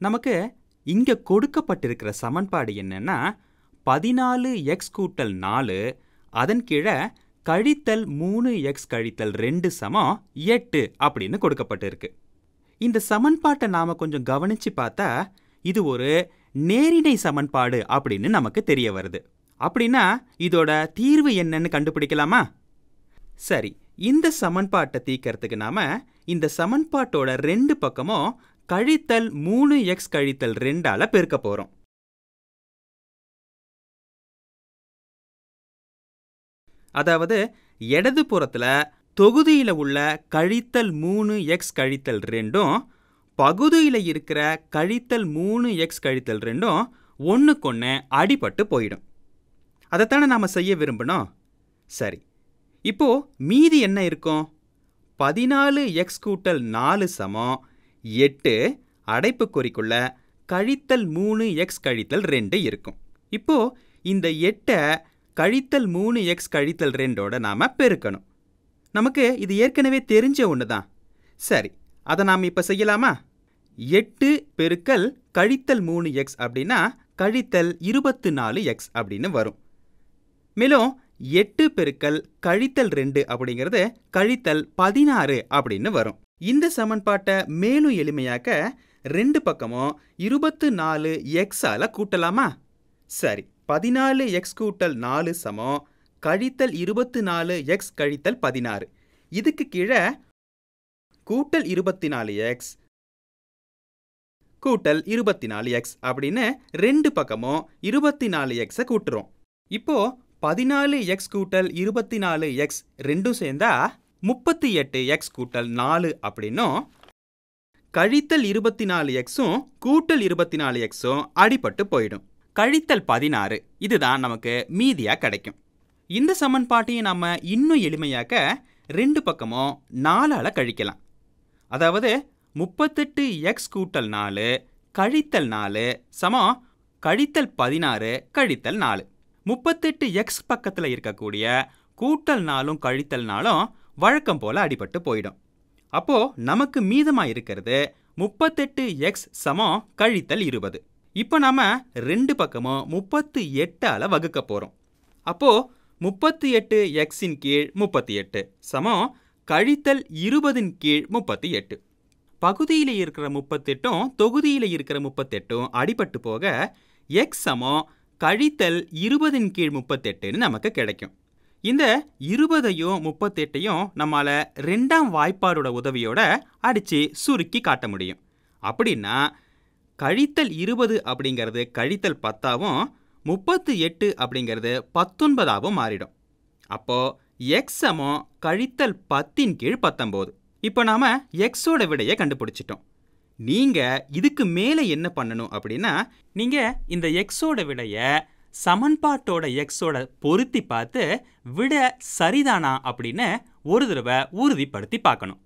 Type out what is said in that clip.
நமக்கு இங்க கொடுக்கப்பட்டிருக்கிற சமன்பாடு என்னன்னா பதினாலு எக்ஸ் கூட்டல் நாலு அதன் கீழே கழித்தல் மூணு எக்ஸ் கழித்தல் ரெண்டு சமம் எட்டு அப்படின்னு கொடுக்கப்பட்டிருக்கு. இந்த சமன்பாட்டை நாம கொஞ்சம் கவனிச்சு பார்த்தா இது ஒரு நேரிணை சமன்பாடு அப்படின்னு நமக்கு தெரிய வருது. அப்படின்னா இதோட தீர்வு என்னன்னு கண்டுபிடிக்கலாமா? சரி இந்த சமன்பாட்டை தீர்க்கறதுக்கு நாம இந்த சமன்பாட்டோட ரெண்டு பக்கமும் கழித்தல் மூணு எக்ஸ் கழித்தல் ரெண்டால பெருக்க போறோம். அதாவது இடது புறத்துல தொகுதியில உள்ள கழித்தல் மூணு எக்ஸ் கழித்தல் ரெண்டும் பகுதியில் இருக்கிற கழித்தல் மூணு எக்ஸ் கழித்தல் ரெண்டும் ஒன்றுக்கொன்று அடிபட்டு போயிடும். அதைத்தானே நாம் செய்ய விரும்பணும் சரி. இப்போ மீதி என்ன இருக்கும்? பதினாலு எக்ஸ் கூட்டல் நாலு சமம் எட்டு அடைப்புக்குறிக்குள்ள கழித்தல் மூணு எக்ஸ் கழித்தல் ரெண்டு இருக்கும். இப்போ இந்த எட்டை கழித்தல் மூணு எக்ஸ் கழித்தல் ரெண்டோட நாம் பெருக்கணும். நமக்கு இது ஏற்கனவே தெரிஞ்ச ஒன்று தான் சரி அதை நாம் இப்போ செய்யலாமா? எட்டு பெருக்கல் கழித்தல் மூணு எக்ஸ் அப்படின்னா கழித்தல் இருபத்து நாலு எக்ஸ் அப்படின்னு வரும். மேலும் எட்டு பெருக்கல் கழித்தல் ரெண்டு அப்படிங்கிறது கழித்தல் பதினாறு அப்படின்னு வரும். இந்த சமன்பாட்டை மேலும் எளிமையாக்க ரெண்டு பக்கமும் இருபத்து நாலு எக்ஸால கூட்டலாமா? சரி பதினாலு எக்ஸ் கூட்டல் நாலு சமம் கழித்தல் இருபத்து நாலு எக்ஸ் கழித்தல் பதினாறு. இதுக்கு கீழே கூட்டல் இருபத்தி நாலு எக்ஸ் கூட்டல் இருபத்தி நாலு எக்ஸ் அப்படின்னு ரெண்டு பக்கமும் இருபத்தி நாலு எக்ஸை கூட்டுறோம். இப்போ பதினாலு எக்ஸ் கூட்டல் இருபத்தி நாலு எக்ஸ் ரெண்டும் சேர்ந்தா முப்பத்தி எட்டு எக்ஸ் கூட்டல் நாலு அப்படின்னும் கழித்தல் இருபத்தி நாலு எக்ஸும் கூட்டல் இருபத்தி நாலு எக்ஸும் அடிபட்டு போயிடும். கழித்தல் பதினாறு இதுதான் நமக்கு மீதியா கிடைக்கும். இந்த சமன்பாட்டையும் நம்ம இன்னும் எளிமையாக்க ரெண்டு பக்கமும் நாலால் கழிக்கலாம். அதாவது முப்பத்தெட்டு எக்ஸ் கூட்டல் நாலு கழித்தல் நாலு சமம் கழித்தல் பதினாறு கழித்தல் நாலு. முப்பத்தெட்டு எக்ஸ் பக்கத்தில் இருக்கக்கூடிய கூட்டல் நாளும் கழித்தல் நாளும் வழக்கம் போல் அடிபட்டு போயிடும். அப்போது நமக்கு மீதமாக இருக்கிறது முப்பத்தெட்டு எக்ஸ் சமம் கழித்தல் இருபது. இப்போ நாம் ரெண்டு பக்கமும் முப்பத்து எட்டால் வகுக்க போகிறோம் அப்போ முப்பத்து எட்டு எக்ஸின் கீழ் முப்பத்தி எட்டு சமம் கழித்தல் இருபதின் கீழ் முப்பத்தி எட்டு. பகுதியில் இருக்கிற முப்பத்தெட்டும் தொகுதியில் இருக்கிற முப்பத்தெட்டும் அடிபட்டு போக எக்ஸ் சமம் கழித்தல் இருபதின் கீழ் முப்பத்தெட்டுன்னு நமக்கு கிடைக்கும். இந்த இருபதையும் முப்பத்தெட்டையும் நம்மால ரெண்டாம் வாய்ப்பாடோட உதவியோட அடிச்சு சுருக்கி காட்ட முடியும். அப்படின்னா கழித்தல் இருபது அப்படிங்கிறது கழித்தல் பத்தாவும் முப்பத்து எட்டு அப்படிங்கிறது பத்தொன்பதாகவும் மாறிடும். அப்போ எக்ஸ் சமம் கழித்தல் பத்தின் கீழ் பத்தொம்போது. இப்போ நாம எக்ஸோட விடையை கண்டுபிடிச்சிட்டோம். நீங்கள் இதுக்கு மேலே என்ன பண்ணணும் அப்படின்னா நீங்கள் இந்த எக்ஸோட விடையை சமன்பாட்டோட எக்ஸோட பொருத்தி பார்த்து விட சரிதானா அப்படின்னு ஒரு தடவை உறுதிப்படுத்தி பார்க்கணும்.